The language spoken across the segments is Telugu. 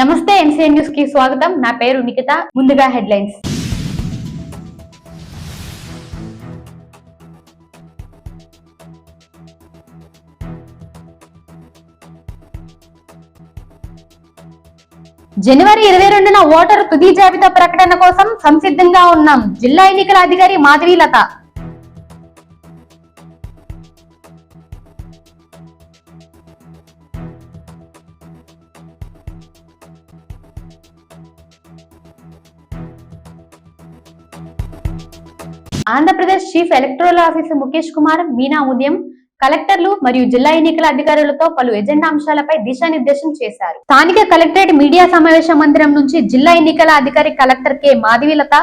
నమస్తే ఎన్సీఎన్ న్యూస్కి స్వాగతం. నా పేరు నిఖిత. ముందుగా హెడ్లైన్స్. జనవరి ఇరవై రెండున ఓటరు తుది జాబితా ప్రకటన కోసం సంసిద్ధంగా ఉన్నాం. జిల్లా ఎన్నికల అధికారి Madhavilatha. Andhra Pradesh chief electoral officer Mukesh Kumar Meena ఉదయం కలెక్టర్లు మరియు జిల్లా ఎన్నికల అధికారులతో పలు ఎజెండా అంశాలపై దిశానిర్దేశం చేశారు. స్థానిక కలెక్టరేట్ మీడియా సమావేశ మందిరం నుంచి జిల్లా ఎన్నికల అధికారి కలెక్టర్ కె. మాధవీలత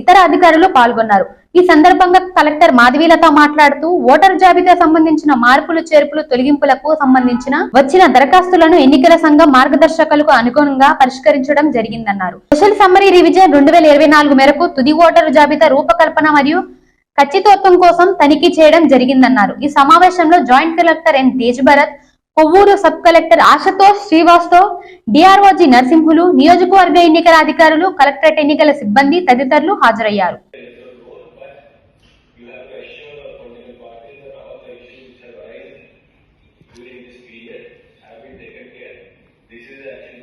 ఇతర అధికారులు పాల్గొన్నారు. ఈ సందర్భంగా కలెక్టర్ మాధవీలత మాట్లాడుతూ ఓటర్ జాబితా సంబంధించిన మార్పులు చేర్పులు తొలగింపులకు సంబంధించిన వచ్చిన దరఖాస్తులను ఎన్నికల సంఘం మార్గదర్శకాలకు అనుగుణంగా పరిష్కరించడం జరిగిందన్నారు. స్పెషల్ సమ్మరీ రివిజన్ రెండు వేల ఇరవై నాలుగు మేరకు తుది ఓటరు జాబితా రూపకల్పన మరియు ఖచ్చితత్వం కోసం తనిఖీ చేయడం జరిగిందన్నారు ఈ సమావేశంలో joint collector N Tej Bharat Kovvur sub collector Ashutosh Srivastava D R O G Narasimhulu నియోజకవర్గ ఎన్నికల అధికారులు కలెక్టరేట్ ఎన్నికల సిబ్బంది తదితరులు హాజరయ్యారు. This is actually